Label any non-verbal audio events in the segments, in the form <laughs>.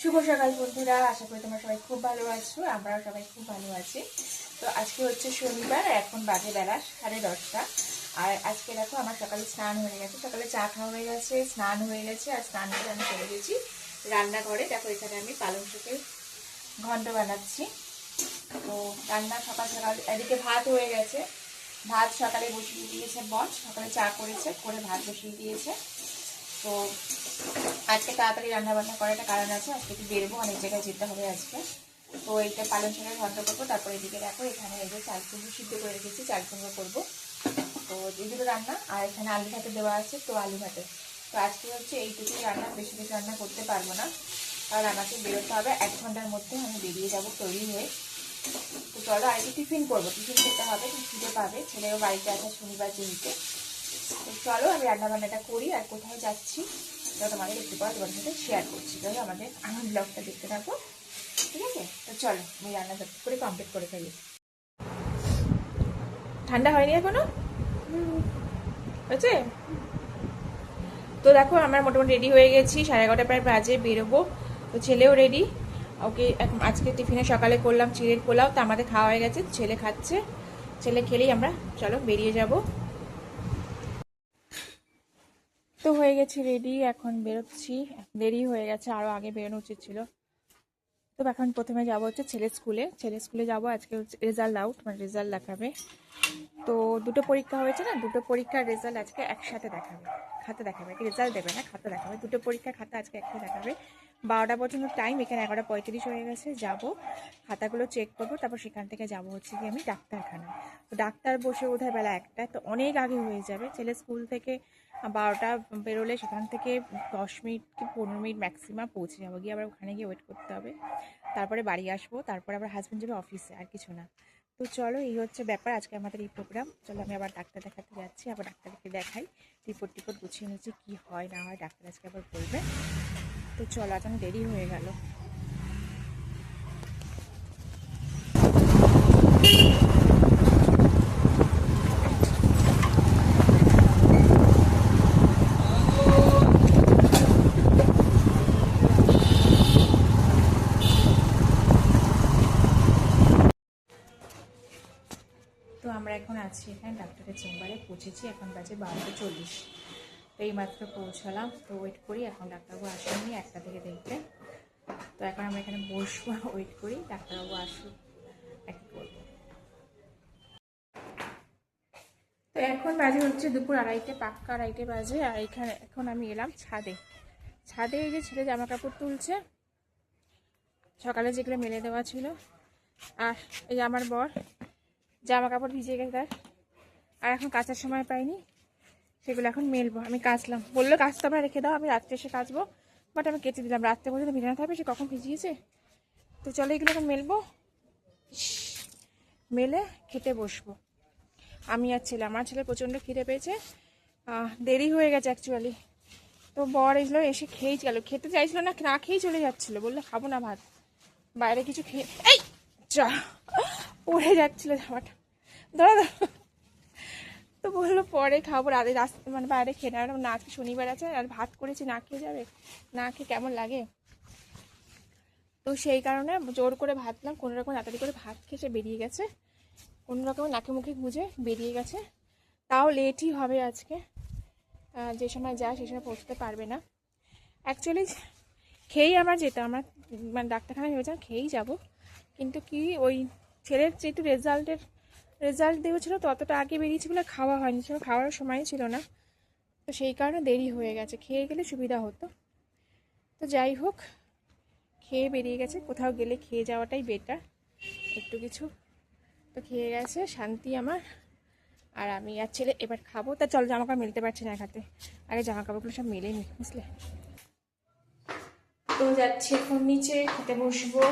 শুভ সকাল বন্ধুরা, আশা করি তোমরা সবাই খুব ভালো আছো, আমরাও সবাই খুব ভালো আছি। তো আজকে হচ্ছে শনিবার এখন বাজে বেলা সাড়ে দশটা। আর আজকে দেখো আমার সকালে স্নান হয়ে গেছে, সকালে চা খাওয়া হয়ে গেছে, স্নান হয়ে গেছে, আর স্নান করে আমি চলে গেছি রান্নাঘরে। দেখো এখানে আমি পালং শাকের ঘন্ট বানাচ্ছি। তো রান্না সকাল সকাল, এদিকে ভাত হয়ে গেছে। ভাত সকালে বসিয়ে দিয়েছে বন সকালে চা করেছে, করে ভাত বসিয়ে দিয়েছে। তো আজকে তাড়াতাড়ি রান্না বান্না করার একটা কারণ আছে, আজকে একটু বেরবো, অনেক জায়গায় যেতে হবে আজকে। তো এইটা পালং শাকের ঘন্ট করব, তারপরে এদিকে দেখো এখানে এই যে চাল কুমড়ো সিদ্ধ করে রেখেছি, চাল কুমড়ো করব। তো এই দুটো রান্না, আর এখানে আলু ভাতে দেওয়া আছে, তো আলু ভাতে। তো আজকে হচ্ছে এইটুকুই রান্না, বেশি বেশি রান্না করতে পারব না। আর আমাকে বেরোতে হবে, এক ঘণ্টার মধ্যে আমি বেরিয়ে যাব তৈরি হয়ে। তো চলো একটু টিফিন করব, টিফিন খেতে হবে খিদে পাবে, ছেলেও বাড়িতে আছে শনিবার যেহেতু। তো চলো আমি রান্না বান্নাটা করি, আর কোথায় যাচ্ছি। তোমাদের একটু পর তোমাদের সাথে শেয়ার করছি। তাহলে আমাদের আমার ব্লগটা দেখতে থাকো। ঠিক আছে? তো চলো, আমি রান্না করে কমপ্লিট করে ফেলি। ঠান্ডা হয়নি এখনও? হয়েছে? তো দেখো, আমরা মোটামুটি রেডি হয়ে গেছি। সাড়ে এগারোটা প্রায় বাজে, বেরোবো। তো ছেলেও রেডি ওকে, এখন আজকে টিফিনে সকালে করলাম চিড়ের পোলাও। তো আমাদের খাওয়া হয়ে গেছে, ছেলে খাচ্ছে। ছেলে খেলেই আমরা, চলো বেরিয়ে যাব। তো হয়ে গেছি রেডি এখন বেরোচ্ছি। দেরি হয়ে গেছে আরও আগে বেরোনো উচিত ছিল। তো এখন প্রথমে যাব হচ্ছে ছেলে স্কুলে ছেলে স্কুলে যাব, আজকে হচ্ছে রেজাল্ট আউট মানে রেজাল্ট দেখাবে। তো দুটো পরীক্ষা হয়েছে না, দুটো পরীক্ষার রেজাল্ট আজকে একসাথে দেখাবে। খাতা দেখাবে রেজাল্ট দেবে না, খাতা দেখাবে। দুটো পরীক্ষা খাতা আজকে একসাথে দেখাবে। বারোটা পর্যন্ত টাইম এখানে এগারোটা পঁয়ত্রিশ হয়ে গেছে, যাব। খাতাগুলো চেক করব, তারপর সেখান থেকে যাব হচ্ছে কি আমি ডাক্তারখানায়। তো ডাক্তার বসে বোধহয় বেলা একটা, তো অনেক আগে হয়ে যাবে। ছেলে স্কুল থেকে বারোটা বেরোলে সেখান থেকে দশ মিনিট কি পনেরো মিনিট ম্যাক্সিমাম পৌঁছে যাব। গিয়ে আবার ওখানে গিয়ে ওয়েট করতে হবে। তারপরে বাড়ি আসব, তারপরে আবার হাজব্যান্ড যাবে অফিসে আর কিছু না। তো চলো, এই হচ্ছে ব্যাপার। আজকে আমাদের এই প্রোগ্রাম চলো, আমি আবার ডাক্তার দেখাতে যাচ্ছি, আবার ডাক্তারকে দেখাই। রিপোর্ট টিপোর্ট গুছিয়ে নিচ্ছি, কী হয়, না হয়, ডাক্তার আজকে আবার বলবে। তো চলো আজ দেরি হয়ে গেল। তো আমরা এখন আছি এখানে ডাক্তারের চেম্বারে, পৌঁছেছি, এখন বাজে বারোটা চল্লিশ। এই মাত্র পৌঁছালাম। তো ওয়েট করি, এখন ডাক্তারবাবু আসেননি, একটা থেকে দেখতে তো এখন আমরা এখানে বসবো <laughs> ওয়েট করি, ডাক্তারবাবু আসুক তো এখন বাজে হচ্ছে দুপুর আড়াইটে, পাক্কা আড়াইটে বাজে, আর এখানে এখন আমি এলাম ছাদে। ছাদে এই যে ছেলে জামা কাপড় তুলছে, সকালে যেগুলো মেলে দেওয়া ছিল, আর এই আমার বর জামা কাপড় ভিজে গেছে তার, আর এখন কাচার সময় পাইনি। সেগুলো এখন মেলবো। আমি কাচলাম। বলল কাচতে আমরা রেখে দাও, আমি রাত্রে এসে কাচবো। বাট আমি কেটে দিলাম। রাত্রে পর্যন্ত ভিজানো থাকবে, সে কখন ভিজিয়েছে? তো চলো এগুলো এখন মেলবো। মেলে খেতে বসবো। আমি আর ছেলে, আমার ছেলে প্রচণ্ড খিদে পেয়েছে। দেরি হয়ে গেছে অ্যাকচুয়ালি তো বর এগুলো এসে খেয়েই গেল। খেতে চাইছিল না না খেয়েই চলে যাচ্ছিল। বলল, খাব না ভাত। বাইরে কিছু খেয়ে, এই চা পড়ে যাচ্ছিল জামাটা। ধরো তো বলল, পরে খাব রাতে রাস্তা মানে বাইরে খেয়ে নেওয়া না, আজকে শনিবার আছে, আর ভাত করেছি, না খেয়ে যাবে? না খেয়ে কেমন লাগে? তো সেই কারণে জোর করে ভাতলাম কোনো রকম তাড়াতাড়ি করে ভাত খেয়ে বেরিয়ে গেছে। কোনো রকম নাকে মুখে গুঁজে বেরিয়ে গেছে। তাও লেটই হবে আজকে। যে সময় যায়, সে সময় পৌঁছতে পারবে না। অ্যাকচুয়ালি খেয়েই আমার যেতাম। আমার মানে ডাক্তারখানায় ভেবেছিলাম খেয়েই যাব। কিন্তু কি, ওই ছেলের যেহেতু রেজাল্টের রেজাল্ট দিয়েছিল ততটা আগে বেরিয়েছে বলে খাওয়া হয়নি ছিল খাওয়ার সময় ছিল না। তো সেই কারণে দেরি হয়ে গেছে, খেয়ে গেলে সুবিধা হতো। তো যাই হোক, খেয়ে বেরিয়ে গেছে, কোথাও গেলে খেয়ে যাওয়াটাই বেটার একটু কিছু তো খেয়ে গেছে, শান্তি আমার। আর আমি আর ছেলে এবার খাব। তা চল, জামা কাপড় মেলতে পারছি না এক হাতে আগে জামা কাপড়গুলো সব মেলে নি বুঝলে? তো যাচ্ছি এখন নিচে, খেতে বসবো।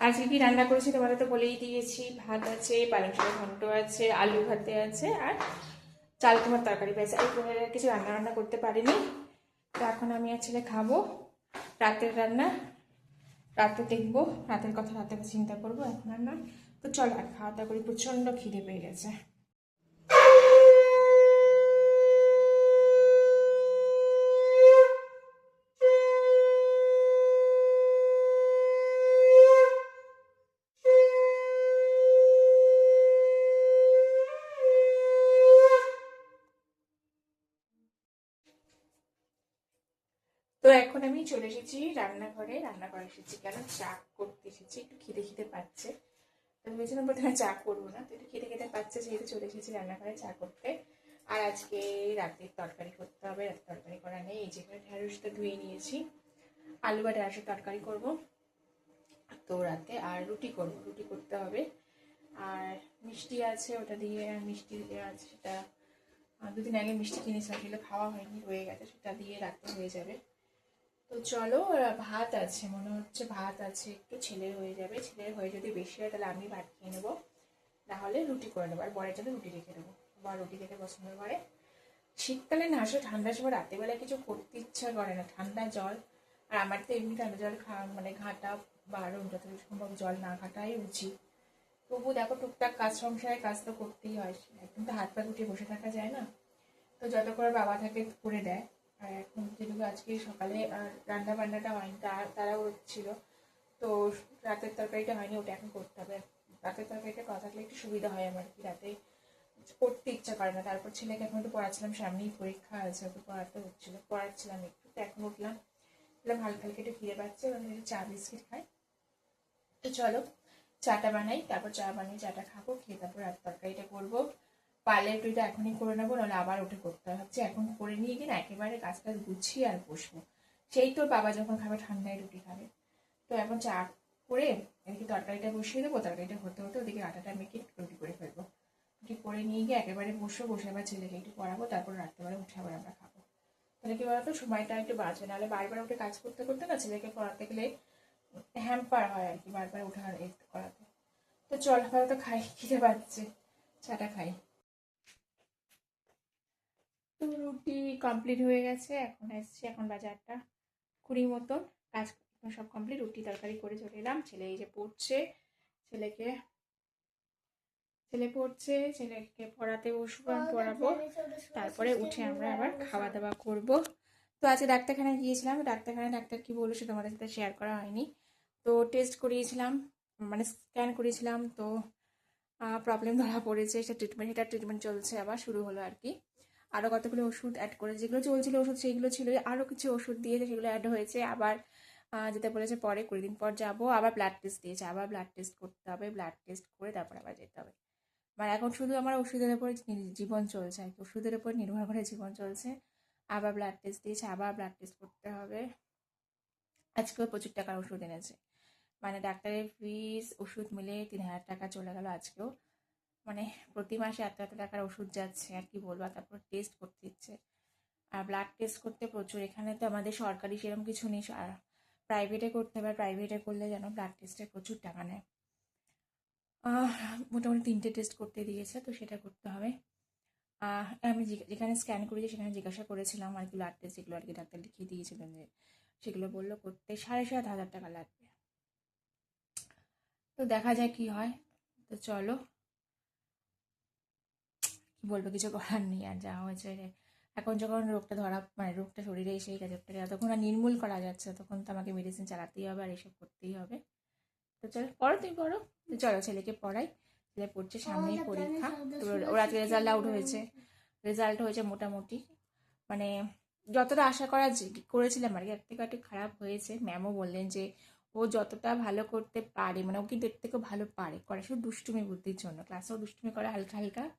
আজকে কি রান্না করেছি তোমাদের তো বলেই দিয়েছি। ভাত আছে পালং শাকের ঘন্ট আছে, আলু ভাতে আছে, আর চাল তোমার তরকারি। পেয়েছে এই কোনো কিছু রান্না রান্না করতে পারিনি। তো এখন আমি আর ছেলে খাব। রাতের রান্না, রাতে দেখব। রাতের কথা রাতে চিন্তা করব, এখন আর তো চল, আর খাওয়া দাওয়া করি। প্রচণ্ড খিদে পেয়ে গেছে তো এখন আমি চলে এসেছি রান্নাঘরে, রান্না করে এসেছি। কেন? চা করতে এসেছি। একটু খিদে খিদে পাচ্ছে। তো ভেবেছিলাম প্রথমে চা করব না। তো একটু খিদে খিদে পাচ্ছে যেহেতু চলে এসেছি রান্নাঘরে চা করতে। আর আজকে রাতের তরকারি করতে হবে। রাতের তরকারি করা নেই। এই যে যেখানে ঢেঁড়সটা ধুয়ে নিয়েছি। আলু বা ঢেঁড়সের তরকারি করব। তো রাতে আর রুটি করব। রুটি করতে হবে। আর মিষ্টি আছে ওটা দিয়ে, মিষ্টি আছে সেটা, দুদিন আগে মিষ্টি কিনেছিলাম, সেগুলো খাওয়া হয়নি রয়ে গেছে। সেটা দিয়ে রাখতে হয়ে যাবে। তো চলো ভাত আছে, মনে হচ্ছে ভাত আছে, একটু ছেলের হয়ে যাবে, ছেলের হয়ে যদি বেশি হয় তাহলে আমি ভাত খেয়ে নেব। নাহলে রুটি করে নেব, আর বরের জন্য রুটি রেখে দেবো। বা রুটি খেতে পছন্দ করে। শীতকালে না, আসলে ঠান্ডার সময় রাত্রেবেলা কিছু করতে ইচ্ছা করে না, ঠান্ডা জল। আর আমার তো এমনি ঠান্ডা জল খা মানে ঘাটা বা আরও যত সম্ভব জল না ঘাটাই উচিত। তবু দেখো, টুকটাক কাজ সংসারে কাজ তো করতেই হয়, একদম তো হাত পা গুটিয়ে বসে থাকা যায় না। তো যত করে বাবা থাকে করে দেয়। আর এখন যেটুকু আজকে সকালে, আর রান্না বান্নাটা হয়নি তারা ছিল তো রাতের তরকারিটা হয়নি, ওটা এখন করতে হবে। রাতের তরকারিটা করা থাকলে একটু সুবিধা হয় আমার কি, রাতে করতে ইচ্ছা করে না। তারপর ছেলেকে এখন একটু পড়াচ্ছিলাম, সামনেই পরীক্ষা আছে, ওকে পড়াতে হচ্ছিল, পড়াচ্ছিলাম একটু। তো এখন উঠলাম বললাম হালকা হালকা একটু খিদে পাচ্ছে এবং চা, বিস্কিট খাই। তো চলো, চাটা বানাই, তারপর চা বানিয়ে, চাটা খাব, খেয়ে তারপর রাত তরকারিটা করব। পারলে একটু এটা এখনই করে নেব, নাহলে আবার উঠে করতে ভাবছি এখন করে নিয়ে গিয়ে না, একেবারে কাজ টাজ গুছিয়ে আর বসবো। সেই তোর বাবা যখন খাবে ঠান্ডায় রুটি খাবে। তো এখন চা করে এদিকে তরকারিটা বসিয়ে দেবো, তরকারিটা হতে হতে ওদিকে আটাটা মেখে রুটি করে ফেলব। রুটি করে নিয়ে গিয়ে একেবারে বসবো, বসে আবার ছেলেকে একটু পড়াবো, তারপর রাত্রেবেলা উঠে আবার আমরা খাব। তাহলে কি বলতো, সময়টা একটু বাঁচবে নাহলে বারবার উঠে কাজ করতে করতে না ছেলেকে পড়াতে গেলে হ্যাম্পার হয় আর কি, বারবার উঠার করাতে। তো চল আপাতত খাই, খিদে পাচ্ছে। চাটা খাই। তো রুটি কমপ্লিট হয়ে গেছে এখন এসছে এখন বাজে আটটা কুড়ি মতন কাজ সব কমপ্লিট রুটি তরকারি করে চলে এলাম। ছেলে এই যে পড়ছে ছেলেকে ছেলে পড়ছে ছেলেকে পড়াতে বসবো আমি পড়াবো। তারপরে উঠে আমরা আবার খাওয়া দাওয়া করব। তো আজকে ডাক্তারখানায় গিয়েছিলাম ডাক্তারখানায় ডাক্তার কি বলল সেটা তোমাদের সাথে শেয়ার করা হয়নি। তো টেস্ট করিয়েছিলাম মানে স্ক্যান করিয়েছিলাম তো প্রবলেম ধরা পড়েছে সেটা ট্রিটমেন্ট সেটা ট্রিটমেন্ট চলছে আবার শুরু হলো আর কি। আরও কতগুলো ওষুধ অ্যাড করে, যেগুলো চলছিল ওষুধ সেইগুলো ছিল আরও কিছু ওষুধ দিয়েছে সেগুলো অ্যাড হয়েছে। আবার যেতে বলেছে পরে, কুড়ি দিন পর যাব, আবার ব্লাড টেস্ট দিয়েছে, আবার ব্লাড টেস্ট করতে হবে ব্লাড টেস্ট করে তারপর আবার যেতে হবে। মানে এখন শুধু আমার ওষুধের উপর জীবন চলছে, আর ওষুধের উপর নির্ভর করে জীবন চলছে। আবার ব্লাড টেস্ট দিয়েছে, আবার ব্লাড টেস্ট করতে হবে। আজকেও প্রচুর টাকার ওষুধ এনেছে। মানে ডাক্তারের ফিস ওষুধ মিলে তিন হাজার টাকা চলে গেল আজকেও। মানে প্রতি মাসে এত এত টাকার ওষুধ যাচ্ছে, আর কি বলব? তারপর টেস্ট করতে দিচ্ছে আর ব্লাড টেস্ট করতে প্রচুর। এখানে তো আমাদের সরকারি সেরকম কিছু নেই। আর প্রাইভেটে করতে হবে। প্রাইভেটে করলে যেন ব্লাড টেস্টে প্রচুর টাকা নেয়। মোটামুটি তিনটে টেস্ট করতে দিয়েছে, তো সেটা করতে হবে। আমি যেখানে স্ক্যান করেছি, সেখানে জিজ্ঞাসা করেছিলাম আর কি ব্লাড টেস্ট যেগুলো আর কি ডাক্তার লিখিয়ে দিয়েছিলেন যে, সেগুলো বলল করতে সাড়ে সাত হাজার টাকা লাগবে। তো দেখা যায় কি হয়। তো চলো বলব কিছু করার নেই আর যা হয়েছে রে। এখন যখন রোগটা ধরা মানে রোগটা শরীরে এসে গেছে যতক্ষণ আর নির্মূল করা যাচ্ছে তখন তো আমাকে মেডিসিন চালাতেই হবে আর এসব করতেই হবে। তো চলো পড়ো তুমি পড়ো। চলো ছেলেকে পড়াই। ছেলে পড়ছে সামনেই পরীক্ষা। তো ওর- আজকে রেজাল্ট আউট হয়েছে। রেজাল্ট হয়েছে মোটামুটি। মানে যতটা আশা করা যে- করেছিলাম আর কি। এক থেকে একটু খারাপ হয়েছে। ম্যামও বললেন যে ও যতটা ভালো করতে পারে মানে ও কিন্তু এর থেকেও ভালো পারে। করে শুধু দুষ্টুমি বুদ্ধির জন্য। ক্লাসেও দুষ্টুমি করে হালকা হালকা।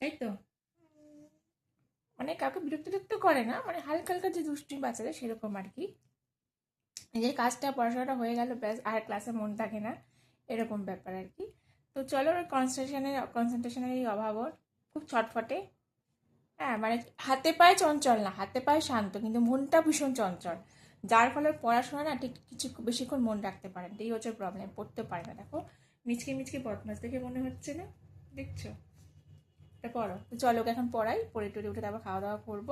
তাই তো? মানে কাউকে বিরক্ত টিরক্ত করে না মানে হালকা হালকা যে দুষ্টুমি বাচ্চাদের সেরকম আর কি। নিজের কাজটা, পড়াশোনাটা হয়ে গেল, ব্যাস, আর ক্লাসে মন থাকে না, এরকম ব্যাপার আর কি। তো চলো, ওর কনসেন্ট্রেশনের কনসেন্ট্রেশনের এই অভাব ওর খুব ছটফটে। হ্যাঁ মানে হাতে পায়ে চঞ্চল না, হাতে পায়ে শান্ত, কিন্তু মনটা ভীষণ চঞ্চল। যার ফলে পড়াশোনা না ঠিক কিছু বেশিক্ষণ মন রাখতে পারে না, এই হচ্ছে প্রবলেম পড়তে পারে না। দেখো, মিচকে মিচকে বদমাস দেখে মনে হচ্ছে না? দেখছ? এটা পড়ো তো চলো ওকে এখন পড়াই পড়ে টড়ে উঠে তারপর খাওয়া দাওয়া করব।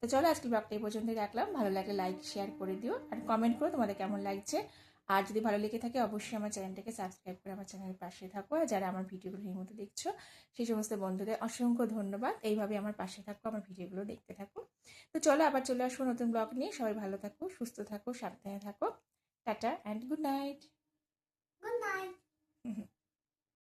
তো চলো আজকে ব্লগটা এই পর্যন্তই রাখলাম। ভালো লাগলে লাইক শেয়ার করে দিও আর কমেন্ট করো তোমাদের কেমন লাগছে। আর যদি ভালো লেগে থাকে অবশ্যই আমার চ্যানেলটাকে সাবস্ক্রাইব করে আমার চ্যানেলের পাশে থাকো। আর যারা আমার ভিডিওগুলো নিয়মিত দেখছ সেই সমস্ত বন্ধুদের অসংখ্য ধন্যবাদ। এইভাবে আমার পাশে থাকো আমার ভিডিওগুলো দেখতে থাকো। তো চলো আবার চলে আসব নতুন ব্লগ নিয়ে। সবাই ভালো থাকো সুস্থ থাকো সাবধানে থাকো। Tata and good night Good night.